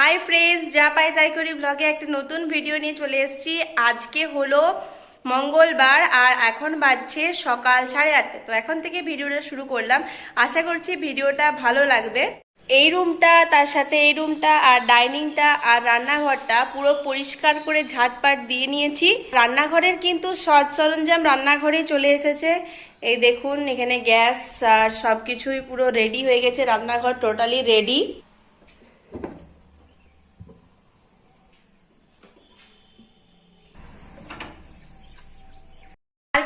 Hi friends যা পাই তাই করি ব্লগে একটা নতুন ভিডিও নিয়ে চলে এসেছি। আজকে হলো মঙ্গলবার আর এখন বাজছে সকাল সাড়ে আটটা। তো এখন থেকে ভিডিওটা শুরু করলাম। আশা করছি ভিডিওটা ভালো লাগবে। এই রুমটা তার সাথে এই রুমটা আর ডাইনিংটা আর রান্নাঘরটা পুরো পরিষ্কার করে ঝাটপাট দিয়ে নিয়েছি। রান্নাঘরের কিন্তু সব সরঞ্জাম রান্নাঘরে চলে এসেছে। এই দেখুন, এখানে গ্যাস আর সবকিছুই পুরো রেডি হয়ে গেছে। রান্নাঘর টোটালি রেডি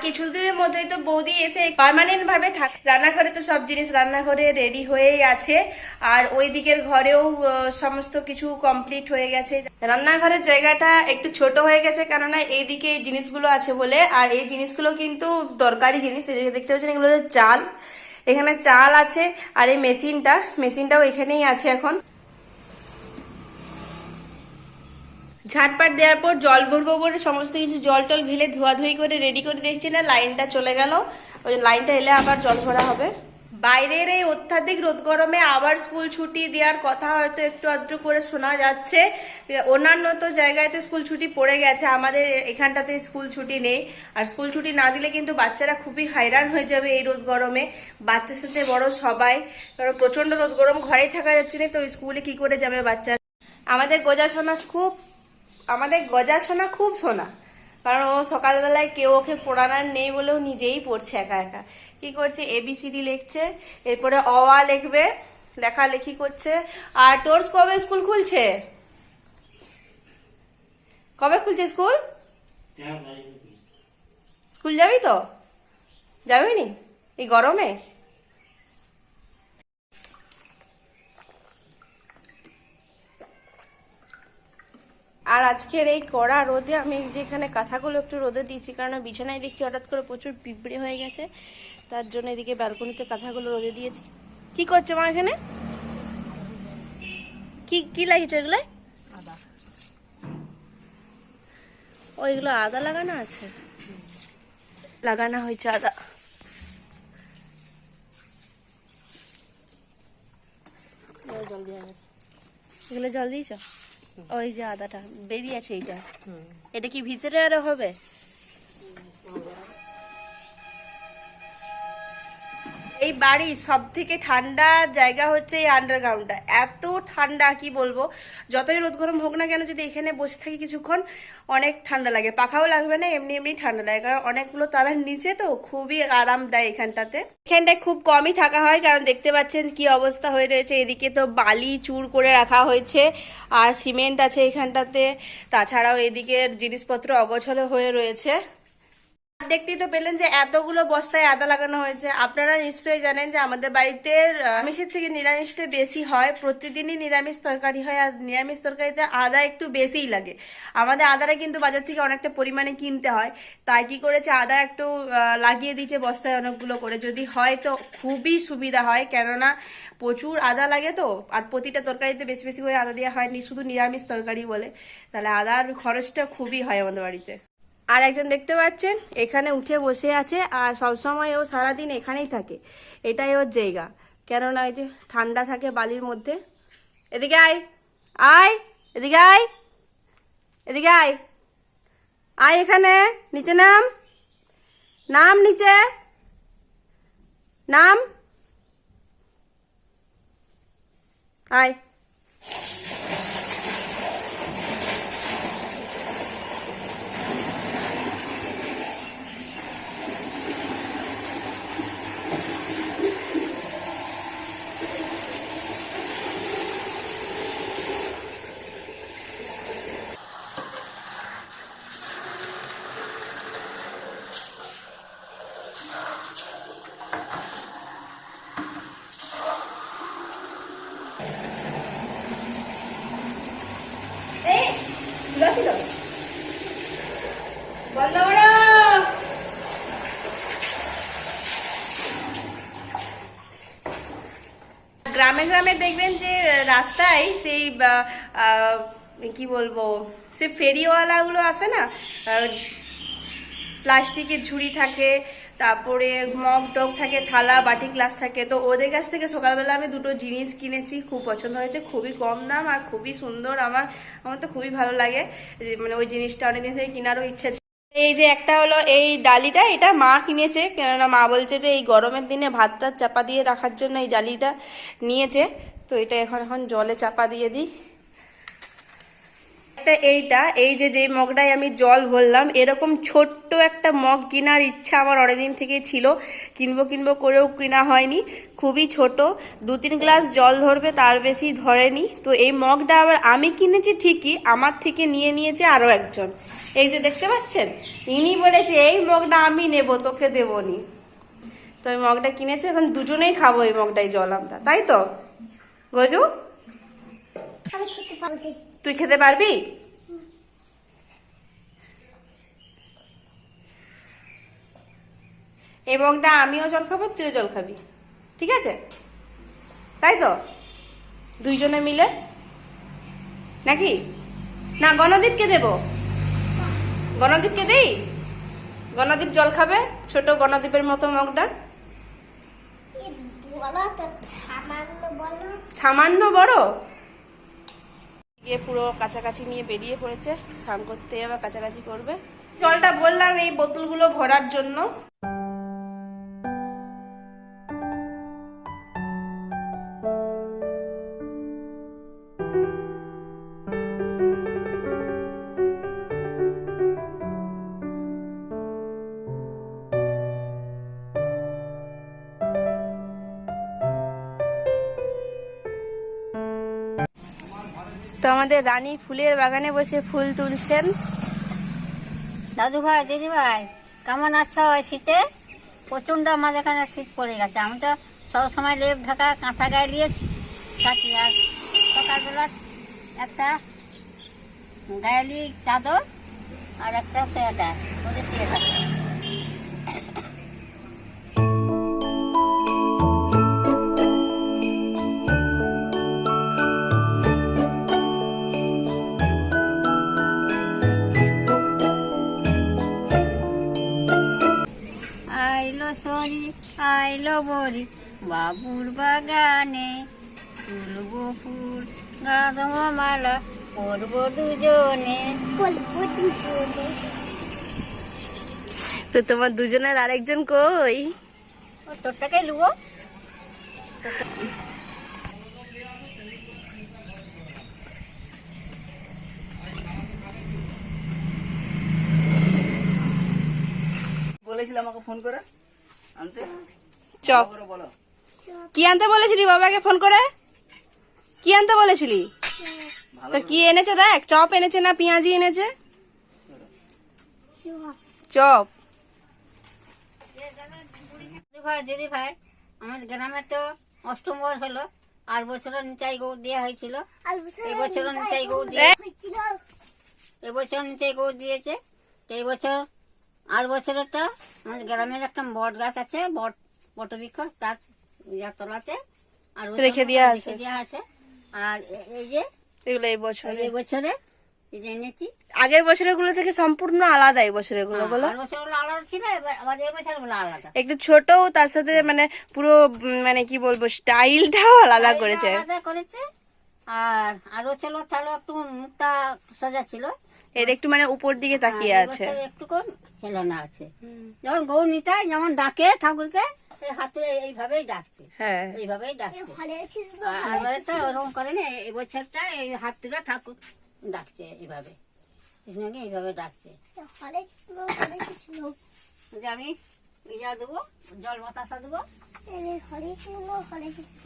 কিছুদিনের মধ্যেই তো বৌদি এসে পার্মানেন্ট ভাবে থাক রান্নাঘরে তো সব জিনিস রান্নাঘরে রেডি হয়েই আছে। আর ওই দিকের ঘরেও সমস্ত কিছু কমপ্লিট হয়ে গেছে। রান্নাঘরের জায়গাটা একটু ছোট হয়ে গেছে, কেননা এইদিকে এই জিনিসগুলো আছে বলে। আর এই জিনিসগুলো কিন্তু দরকারি জিনিস। দেখতে পাচ্ছেন, এগুলো চাল। এখানে চাল আছে, আর এই মেশিনটা, মেশিনটাও এখানেই আছে এখন। ঝাটপাট দেওয়ার পর জল ভরবো বলে সমস্ত কিছু জল টল ভেলে ধোয়াধুয়ি করে রেডি করে দেখছি না, লাইনটা চলে গেল। ওই লাইনটা এলে আবার জল ভরা হবে। বাইরের এই অত্যাধিক রোদ গরমে আবার স্কুল ছুটি দেওয়ার কথা হয়তো একটু আধটু করে শোনা যাচ্ছে। অন্যান্য তো জায়গাতে স্কুল ছুটি পড়ে গেছে, আমাদের এখানটাতে স্কুল ছুটি নেই। আর স্কুল ছুটি না দিলে কিন্তু বাচ্চারা খুবই হয়রান হয়ে যাবে এই রোদ গরমে। বাচ্চার সাথে বড় সবাই, কারণ প্রচণ্ড রোদ গরম, ঘরেই থাকা যাচ্ছে না, তো স্কুলে কি করে যাবে বাচ্চা আমাদের গোজা সোনা খুব আমাদের গজা সোনা খুব সোনা। কারণ ও সকালবেলায় কেউ ওকে পড়ানোর নেই বলেও নিজেই পড়ছে একা একা। কি করছে? এবিসিডি লিখছে এরপরে অ আ লিখবে লেখালেখি করছে। আর তোর কবে স্কুল খুলছে? কবে খুলছে স্কুল? স্কুল যাবি তো? যাবি নি এই গরমে? আর আজকের এই কড়া রোদে আমি যেখানে কাঁথাগুলো একটু রোদে দিয়েছি, কারণ বিছানায় দেখছি হঠাৎ করে প্রচুর পিঁপড়ে হয়ে গেছে, তার জন্য এদিকে ব্যালকনিতে কাঁথাগুলো রোদে দিয়েছি। কি করছ মা এখানে? কি কি লাগিয়েছো এগুলো? ওইগুলো আদা লাগানো আছে? লাগানো হয়েছে আদা। এগুলো জল দিয়েছ? ওই যে আদাটা বেরিয়েছে এইটা। এটা কি ভিতরে আরও হবে? এই বাড়ির সব থেকে ঠান্ডা জায়গা হচ্ছে এই আন্ডারগ্রাউন্ডটা এত ঠান্ডা, কি বলব? যতই রোদ গরম হোক না কেন যদি এখানে বসে থাকি কিছুক্ষণ, অনেক ঠান্ডা লাগে। পাখাও লাগবে না, এমনি এমনি ঠান্ডা লাগে। কারণ অনেকগুলো তারার নিচে তো খুবই আরাম দেয় এখানটাতে। এখানটায় খুব কমই থাকা হয়, কারণ দেখতে পাচ্ছেন কি অবস্থা হয়ে রয়েছে। এদিকে তো বালি চুর করে রাখা হয়েছে, আর সিমেন্ট আছে এখানটাতে। তাছাড়াও এদিকে জিনিসপত্র অগোছলো হয়ে রয়েছে। দেখতেই তো পেলেন যে এতগুলো বস্তায় আদা লাগানো হয়েছে। আপনারা নিশ্চয়ই জানেন যে আমাদের বাড়িতে আমিষের থেকে নিরামিষটা বেশি হয়। প্রতিদিনই নিরামিষ তরকারি হয় আর নিরামিষ তরকারিতে আদা একটু বেশিই লাগে। আমাদের আদাটা কিন্তু বাজার থেকে অনেকটা পরিমাণে কিনতে হয়। তাই কি করেছে, আদা একটু লাগিয়ে দিয়েছে বস্তায় অনেকগুলো করে। যদি হয় তো খুবই সুবিধা হয়। কেননা প্রচুর আদা লাগে তো, আর প্রতিটা তরকারিতে বেশি বেশি করে আদা দেওয়া হয়নি। শুধু নিরামিষ তরকারি বলে। তাহলে আদার খরচটা খুবই হয় আমাদের বাড়িতে। আর একজন দেখতে পাচ্ছেন, এখানে উঠে বসে আছে আর সবসময় ও সারাদিন এখানেই থাকে। এটাই ওর জায়গা। কেননা এই যে ঠান্ডা থাকে বালির মধ্যে। এদিকে আয়। আয়। এদিকে আয়। এদিকে আয়। আয় এখানে। নিচে নাম। নাম নিচে। নাম। আয় এই লসি দাও বন্ধ করো গ্রামে দেখবেন যে রাস্তায় সেই কি বলব সে ফেরিওয়ালাগুলো আসে না প্লাস্টিকের ঝুড়ি থাকে, তারপরে মগ টগ থাকে, থালা, বাটি গ্লাস থাকে তো ওদের কাছ থেকে সকালবেলা আমি দুটো জিনিস কিনেছি, খুব পছন্দ হয়েছে, খুবই কম দাম আর খুবই সুন্দর আমার আমার তো খুবই ভালো লাগে মানে ওই জিনিসটা অনেকদিন থেকে কেনারও ইচ্ছা। এই যে একটা হলো এই ডালিটা, এটা মা কিনেছে। কেননা মা বলছে যে এই গরমের দিনে ভাতটা চাপা দিয়ে রাখার জন্য এই ডালিটা নিয়েছে। তো এটা এখন এখন জলে চাপা দিয়ে দিই। একটা এইটা, এই যে যে মগটায় আমি জল ভরলাম, এরকম ছোট্ট একটা মগ কেনার ইচ্ছা আমার অনেকদিন থেকেই ছিল। কিনবো কিনবো করেও কেনা হয়নি। খুবই ছোট দু তিন গ্লাস জল ধরবে, তার বেশি ধরেনি। তো এই মগটা আবার আমি কিনেছি ঠিকই, আমার থেকে নিয়ে নিয়েছে আরও একজন। এই যে দেখতে পাচ্ছেন? ইনি বলেছে, এই মগটা আমি নেব, তোকে দেবনি তো এই মগটা কিনেছে, এখন দুজনেই খাব এই মগটাই জল আমরা, তাই তো? গজু? আমি খেতে তুই খেতে পারবি? এবং তা আমিও জল খাব তুইও জল খাবি। ঠিক আছে? তাই তো? দুইজনে মিলে? নাকি? না গণদীপকে দেব। গণদীপকে দেই? গণদীপ জল খাবে? ছোট গণদীপের মতো মগটা সামান্য বড়? গিয়ে পুরো কাছাকাছি নিয়ে বেরিয়ে পড়েছে, স্নান করতে আবার কাছাকাছি করবে। জলটা বললাম এই বোতলগুলো ভরার জন্য। তো আমাদের রানী ফুলের বাগানে বসে ফুল তুলছেন। দাদু ভাই, দিদি ভাই, কেমন আছো শীতে? প্রচণ্ড আমাদের এখানে শীত পড়ে গেছে। আমি তো সব সময় লেপ ঢাকা, কাঁথা গায়ে দিয়ে থাকি। আর সকালবেলা একটা গায়েলি চাদর আর একটা সোয়েটার ওদের শুয়ে থাকি। ফুল মালা দুজনে। তো তোমার দুজনের আরেকজন কই? তোরটাকে লুবো? বলেছিল আমাকে ফোন করে। আনতে? চপ। বলো। কি আনতে বলেছিলি বাবাকে ফোন করে? কি আনতে বলেছিলি? তো কি এনেছে দেখ? চপ এনেছে না পেঁয়াজি এনেছে? চপ। দিদি ভাই দিদি ভাই আমাদের গ্রামে তো অষ্টম বর হলো আর বছরও নিতাই গৌর দেওয়া হয়েছিল। এই বছরও নিতাই গৌর দিয়ে হয়েছিল। এবছর নিতাই গৌর দিয়েছে। তো এই বছর আর বছরটা আমাদের গ্রামের একটা বট গাছ আছে বট বটবৃক্ষ তার তলাতে। আর রেখে দেয়া আছে। রেখে দেওয়া আছে। আর এই যে এগুলো এই বছর। এই বছরে এনেছি। আগের বছরেরগুলো থেকে সম্পূর্ণ আলাদা এই বছরেরগুলো বলো। আর বছরগুলো আলাদা ছিল এবার এই বছরগুলো আলাদা। একটু ছোট তার সাথে মানে পুরো মানে কি বলব স্টাইলটাও আলাদা করেছে। আলাদা করেছে আর আরও ছিল তাহলে একটু মুখটা সোজা ছিল। এর একটু মানে উপর দিকে তাকিয়ে আছে। একটু কোন হেলনা আছে। যেমন গৌ নিতাই যেমন ডাকে ঠাকুরকে এই হাতে এইভাবেই ডাকছে। হ্যাঁ। এইভাবেই ডাকছে। হরে কৃষ্ণ তো ওরকম করেনি এই বছরটা এই হাত তুলে ঠাকুর ডাকছে এইভাবে। কৃষ্ণকে এইভাবে ডাকছে। যে আমি ইয়া দেবো জল বাতাসা দেবো। হরে কৃষ্ণ হরে কৃষ্ণ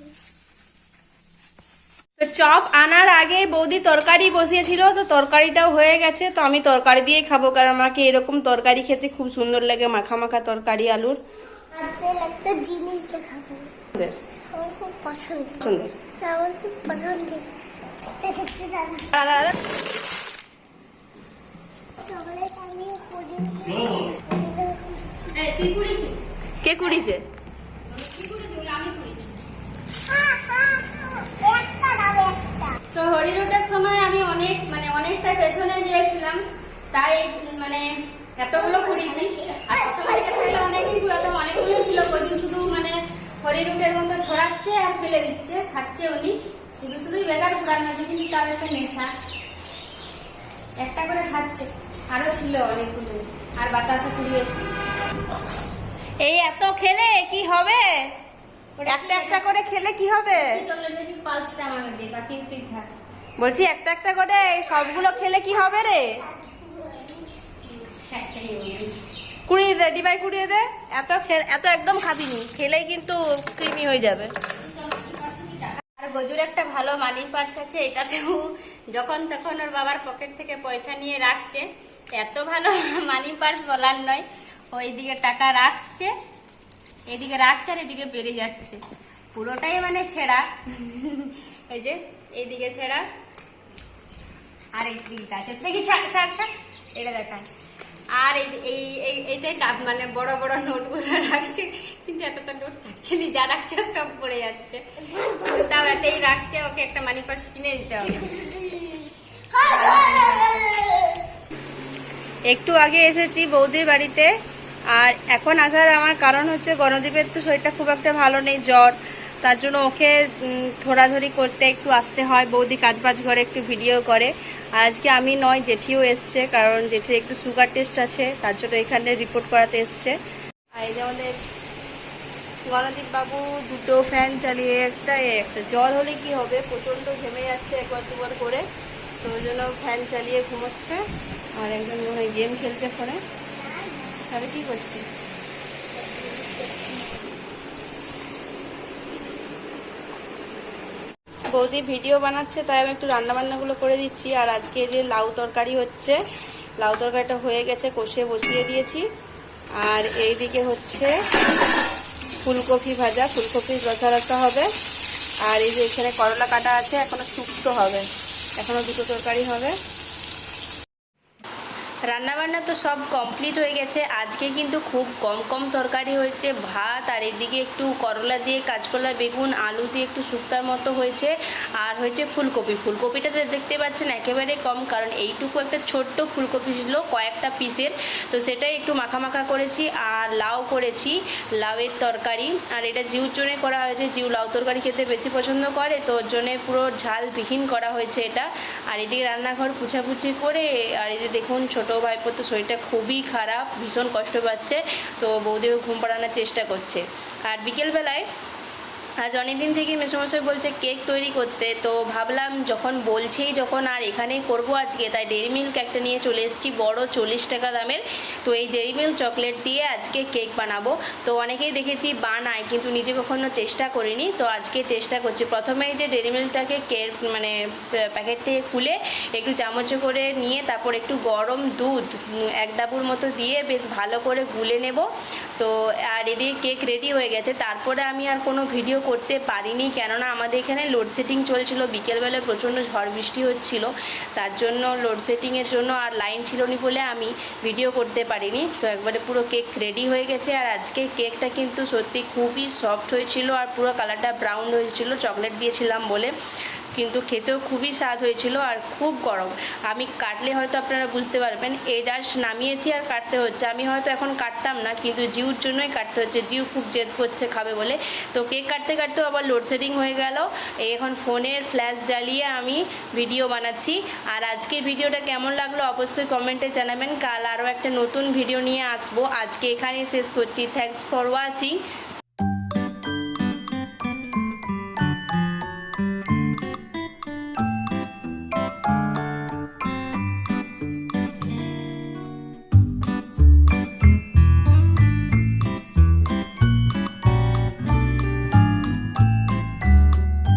তো চপ আনার আগে বৌদি তরকারি বসিয়েছিল তো তরকারিটাও হয়ে গেছে তো আমি তরকারি দিয়ে খাব কারণ আমাকে এরকম তরকারি খেতে খুব সুন্দর লাগে মাখা মাখা তরকারি আলুর। আপনার একটা জিনিস দেখাবো। সুন্দর, আমার খুব পছন্দ। সুন্দর আমার খুব পছন্দের। কে কুড়িছে তো হরিরোটার সময় আমি অনেক মানে অনেকটা পেছনে গিয়েছিলাম। তাই মানে এতগুলো কুড়িয়েছি আর এটা থাকলে অনেকগুলো ছিল কচু শুধু মানে হরিরুটের মতো ছড়াচ্ছে আর ফেলে দিচ্ছে খাচ্ছে উনি। শুধু শুধুই বেকার কুড়ানো হয়েছে কিন্তু তার একটা নেশা। একটা করে খাচ্ছে। আরও ছিল অনেকগুলো। আর বাতাসে কুড়িয়েছি। এই এত খেলে কি হবে? একটা একটা করে খেলে কি হবে? বলছি একটা একটা করে এই সবগুলো খেলে কি হবে রে। কুড়িয়ে দে, ডিবাই কুড়িয়ে দে। এত এত একদম খাবিনি। খেলেই কিন্তু কৃমি হয়ে যাবে। আর গজুর একটা ভালো মানি পার্স আছে, এটাতেও যখন তখন ওর বাবার পকেট থেকে পয়সা নিয়ে রাখছে, এত ভালো মানি পার্স বলার নয়। ওইদিকে টাকা রাখছে এদিকে রাখছে আর এদিকে বেড়ে যাচ্ছে। পুরোটাই মানে ছেঁড়া। এই যে, এইদিকে ছেঁড়া। আর একদিকটা আছে। দেখি, ছাড় ছাড় ছাড়। এটা দেখায় আর এই এই এই- এইটাই ডাব মানে বড় বড় নোটগুলো রাখছে, কিন্তু এত তো নোট থাকছে না, যা রাখছে সব পড়ে যাচ্ছে। তাও এতেই রাখছে, ওকে একটা মানি পার্স কিনে দিতে হবে। একটু আগে এসেছি বৌদির বাড়িতে, আর এখন আসার আমার কারণ হচ্ছে গণদীপের তো শরীরটা খুব একটা ভালো নেই, জ্বর তার জন্য ওকে ধরাধরি করতে একটু আসতে হয়। বৌদি কাজ বাজ করে একটু ভিডিও করে। আজকে আমি নয়, জেঠিও এসছে, কারণ জেঠির একটু সুগার টেস্ট আছে, তার জন্য এখানে রিপোর্ট করাতে এসছে। আর এই যে আমাদের বাবু দুটো ফ্যান চালিয়ে একটা একটা জ্বর হলে কি হবে? প্রচণ্ড ঘেমে যাচ্ছে একবার দুবার করে। তো ওই জন্য ফ্যান চালিয়ে ঘুমোচ্ছে। আর একজন মনে গেম খেলছে ফোনে। তাহলে কি করছিস? বৌদি ভিডিও বানাচ্ছে, তাই আমি একটু রান্নাবান্নাগুলো করে দিচ্ছি। আর আজকে যে লাউ তরকারি হচ্ছে, লাউ তরকারিটা হয়ে গেছে, কষিয়ে বসিয়ে দিয়েছি। আর এইদিকে হচ্ছে ফুলকপি ভাজা ফুলকপির রসা হবে। আর এই যে এখানে করলা কাটা আছে এখনও শুক্তো হবে। এখনও দুটো তরকারি হবে। রান্নাবান্না তো সব কমপ্লিট হয়ে গেছে। আজকে কিন্তু খুব কম কম তরকারি হয়েছে। ভাত আর এদিকে একটু করলা দিয়ে কাঁচকলা, বেগুন, আলু দিয়ে একটু শুক্তার মতো হয়েছে। আর হয়েছে ফুলকপি। ফুলকপিটা তো দেখতে পাচ্ছেন একেবারে কম, কারণ এইটুকু একটা ছোট্ট ফুলকপি ছিল কয়েকটা পিসের। তো সেটাই একটু মাখা মাখা করেছি আর লাউ করেছি, লাউয়ের তরকারি। আর এটা জিউর জন্যে করা হয়েছে। জিউ লাউ তরকারি খেতে বেশি পছন্দ করে, তো ওর জন্যে পুরো ঝালবিহীন করা হয়েছে এটা। আর এদিকে রান্নাঘর পুছাপুছি করে, আর এই যে দেখুন ছোট ভাইপোর তো শরীরটা খুবই খারাপ, ভীষণ কষ্ট পাচ্ছে, তো বৌদিও ঘুম পাড়ানোর চেষ্টা করছে। আর বিকেলবেলায় আজ অনেকদিন থেকে মেসোমশাই বলছে কেক তৈরি করতে। তো ভাবলাম যখন বলছেই যখন আর এখানেই করব আজকে, তাই ডেরি মিল্ক একটা নিয়ে চলে এসেছি, বড় চল্লিশ টাকা দামের। তো এই ডেরি মিল্ক চকলেট দিয়ে আজকে কেক বানাবো। তো অনেকেই দেখেছি বানায়, কিন্তু নিজে কখনো চেষ্টা করিনি। তো আজকে চেষ্টা করছি। প্রথমেই যে ডেরি মিল্কটাকে কেক মানে প্যাকেট থেকে খুলে একটু চামচে করে নিয়ে, তারপর একটু গরম দুধ, এক ডাবুর মতো দিয়ে বেশ ভালো করে গুলে নেব। তো আর এদিকে কেক রেডি হয়ে গেছে। তারপরে আমি আর কোনো ভিডিও করতে পারিনি, কেননা আমাদের এখানে লোডশেডিং চলছিল। বিকেলবেলায় প্রচণ্ড ঝড় বৃষ্টি হচ্ছিল। তার জন্য লোডশেডিংয়ের জন্য আর লাইন ছিল না বলে আমি ভিডিও করতে পারিনি। তো একবারে পুরো কেক রেডি হয়ে গেছে। আর আজকে কেকটা কিন্তু সত্যি খুবই সফট হয়েছিল আর পুরো কালারটা ব্রাউন হয়েছিল। চকলেট দিয়েছিলাম বলে। কিন্তু খেতেও খুবই স্বাদ হয়েছিল আর খুব গরম। আমি কাটলে হয়তো আপনারা বুঝতে পারবেন, এ জাস্ট নামিয়েছি আর কাটতে হচ্ছে। আমি হয়তো এখন কাটতাম না, কিন্তু জিউর জন্যই কাটতে হচ্ছে। জিউ খুব জেদ করছে খাবে বলে। তো কেক কাটতে কাটতেও আবার লোডশেডিং হয়ে গেল। এখন ফোনের ফ্ল্যাশ জ্বালিয়ে আমি ভিডিও বানাচ্ছি। আর আজকের ভিডিওটা কেমন লাগল অবশ্যই কমেন্টে জানাবেন। কাল আরও একটা নতুন ভিডিও নিয়ে আসব। আজকে এখানেই শেষ করছি। Thanks for watching